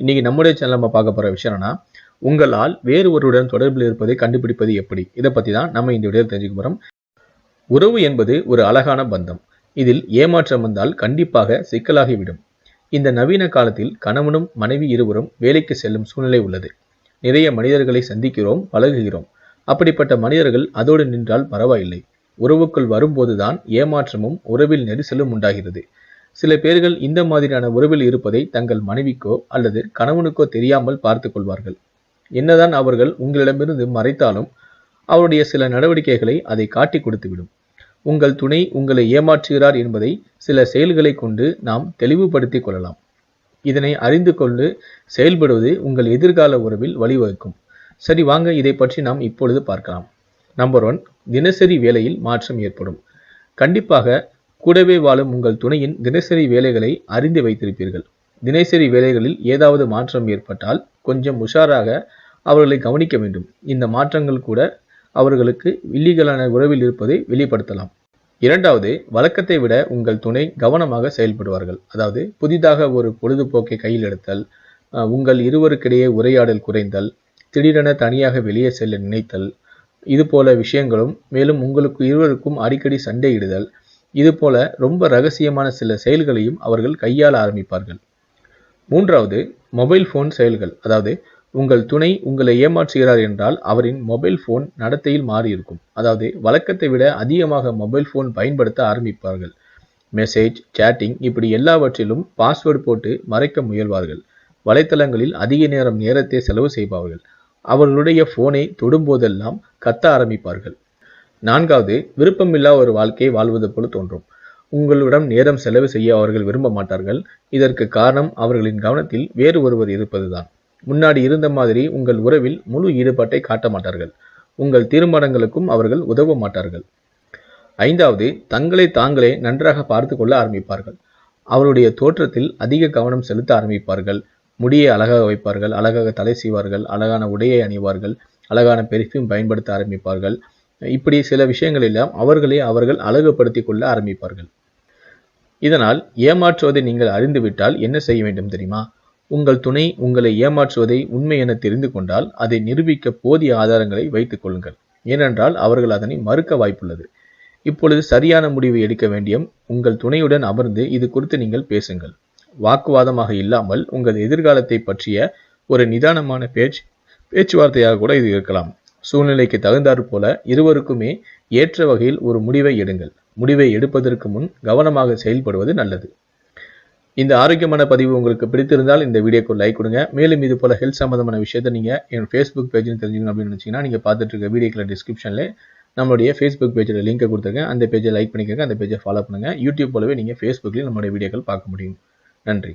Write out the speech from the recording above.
இன்னைக்கு நம்முடைய சேனல் நம்ம பார்க்க போற விஷயம் என்னன்னா உங்களால் வேறு ஒருவருடன் தொடர்பில் இருப்பதை கண்டுபிடிப்பது எப்படி? இதை பற்றி தான் நம்ம இந்த வீடியோ தெரிஞ்சுக்க போகிறோம் உறவு என்பது ஒரு அழகான பந்தம். இதில் ஏமாற்றம் வந்தால் கண்டிப்பாக சிக்கலாகிவிடும். இந்த நவீன காலத்தில் கணவனும் மனைவி இருவரும் வேலைக்கு செல்லும் சூழ்நிலை உள்ளது. நிறைய மனிதர்களை சந்திக்கிறோம் பழகுகிறோம். அப்படிப்பட்ட மனிதர்கள் அதோடு நின்றால் பரவாயில்லை. உறவுக்குள் வரும்போதுதான் ஏமாற்றமும் உறவில் நெரிசலும் உண்டாகிறது. சில பேர்கள் இந்த மாதிரியான உறவில் இருப்பதை தங்கள் மனைவிக்கோ அல்லது கணவனுக்கோ தெரியாமல் பார்த்து கொள்வார்கள். என்னதான் அவர்கள் உங்களிடமிருந்து மறைத்தாலும் அவருடைய சில நடவடிக்கைகளை அதை காட்டி கொடுத்துவிடும். உங்கள் துணை உங்களை ஏமாற்றுகிறார் என்பதை சில செயல்களை கொண்டு நாம் தெளிவுபடுத்திக் கொள்ளலாம். இதனை அறிந்து கொண்டு செயல்படுவது உங்கள் எதிர்கால உறவில் வழிவகுக்கும். சரி வாங்க இதை பற்றி நாம் இப்பொழுது பார்க்கலாம். நம்பர் ஒன் தினசரி வேலையில் மாற்றம் ஏற்படும். கண்டிப்பாக கூடவே வாழும் உங்கள் துணையின் தினசரி வேலைகளை அறிந்து வைத்திருப்பீர்கள். தினசரி வேலைகளில் ஏதாவது மாற்றம் ஏற்பட்டால் கொஞ்சம் உஷாராக அவர்களை கவனிக்க வேண்டும். இந்த மாற்றங்கள் கூட அவர்களுக்கு இல்லீகலான உறவில் இருப்பதை வெளிப்படுத்தலாம். இரண்டாவது வழக்கத்தை விட உங்கள் துணை கவனமாக செயல்படுவார்கள். அதாவது புதிதாக ஒரு பொழுதுபோக்கை கையில் எடுத்தல் உங்கள் இருவருக்கிடையே உரையாடல் குறைந்தல் திடீரென தனியாக வெளியே செல்ல நினைத்தல் இது போல விஷயங்களும் மேலும் உங்களுக்கு இருவருக்கும் அடிக்கடி சண்டையிடுதல் இதுபோல ரொம்ப ரகசியமான சில செயல்களையும் அவர்கள் கையாள ஆரம்பிப்பார்கள். மூன்றாவது மொபைல் ஃபோன் செயல்கள். அதாவது உங்கள் துணை உங்களை ஏமாற்றுகிறார் என்றால் அவரின் மொபைல் ஃபோன் நடத்தையில் மாறியிருக்கும். அதாவது வழக்கத்தை விட அதிகமாக மொபைல் ஃபோன் பயன்படுத்த ஆரம்பிப்பார்கள். மெசேஜ் சேட்டிங் இப்படி எல்லாவற்றிலும் பாஸ்வேர்டு போட்டு மறைக்க முயல்வார்கள். வலைத்தளங்களில் அதிக நேரம் நேரத்தை செலவு செய்பவர்கள். அவர்களுடைய ஃபோனை தொடும்போதெல்லாம் கத்த ஆரம்பிப்பார்கள். நான்காவது விருப்பமில்லா ஒரு வாழ்க்கையை வாழ்வது போல தோன்றும். உங்களிடம் நேரம் செலவு செய்ய அவர்கள் விரும்ப மாட்டார்கள். இதற்கு காரணம் அவர்களின் கவனத்தில் வேறு ஒருவர் இருப்பதுதான். முன்னாடி இருந்த மாதிரி உங்கள் உறவில் முழு ஈடுபாட்டை காட்ட மாட்டார்கள். உங்கள் தீர்மானங்களுக்கும் அவர்கள் உதவ மாட்டார்கள். ஐந்தாவது தங்களை தாங்களே நன்றாக பார்த்து கொள்ள ஆரம்பிப்பார்கள். அவருடைய தோற்றத்தில் அதிக கவனம் செலுத்த ஆரம்பிப்பார்கள். முடியை அழகாக வைப்பார்கள் அழகாக தலை செய்வார்கள் அழகான உடையை அணிவார்கள் அழகான பெர்ஃப்யூம் பயன்படுத்த ஆரம்பிப்பார்கள். இப்படி சில விஷயங்கள் எல்லாம் அவர்களே அவர்கள் அழகுபடுத்தி கொள்ள ஆரம்பிப்பார்கள். இதனால் ஏமாற்றுவதை நீங்கள் அறிந்துவிட்டால் என்ன செய்ய வேண்டும் தெரியுமா? உங்கள் துணை உங்களை ஏமாற்றுவதை உண்மை என தெரிந்து கொண்டால் அதை நிரூபிக்க போதிய ஆதாரங்களை வைத்துக் கொள்ளுங்கள். ஏனென்றால் அவர்கள் அதனை மறுக்க வாய்ப்புள்ளது. இப்பொழுது சரியான முடிவு எடுக்க வேண்டிய உங்கள் துணையுடன் அமர்ந்து இது குறித்து நீங்கள் பேசுங்கள். வாக்குவாதமாக இல்லாமல் உங்கள் எதிர்காலத்தை பற்றிய ஒரு நிதானமான பேச்சு பேச்சுவார்த்தையாக கூட இது இருக்கலாம். சூழ்நிலைக்கு தகுந்தாற் போல இருவருக்குமே ஏற்ற வகையில் ஒரு முடிவை எடுங்கள். முடிவை எடுப்பதற்கு முன் கவனமாக செயல்படுவது நல்லது. இந்த ஆரோக்கியமான பதிவு உங்களுக்கு பிடித்திருந்தால் இந்த வீடியோக்கு லைக் கொடுங்க. மேலும் இது போல ஹெல்த் சம்பந்தமான விஷயத்தை நீங்க என் ஃபேஸ்புக் பேஜில் தெரிஞ்சுக்கணும் அப்படின்னு நினைச்சீங்கன்னா நீங்க பார்த்துட்டு இருக்க வீடியோக்குள்ள டிஸ்கிரிப்ஷன்ல நம்மளுடைய ஃபேஸ்புக் பேஜில் லிங்கை கொடுத்துருக்கேன் அந்த பேஜை லைக் பண்ணிக்கோங்க. அந்த பேஜை ஃபாலோ பண்ணுங்கள் யூடியூப் போலவே நீங்கள் ஃபேஸ்புக்லேயும் நம்மளுடைய வீடியோக்கள் பார்க்க முடியும். நன்றி.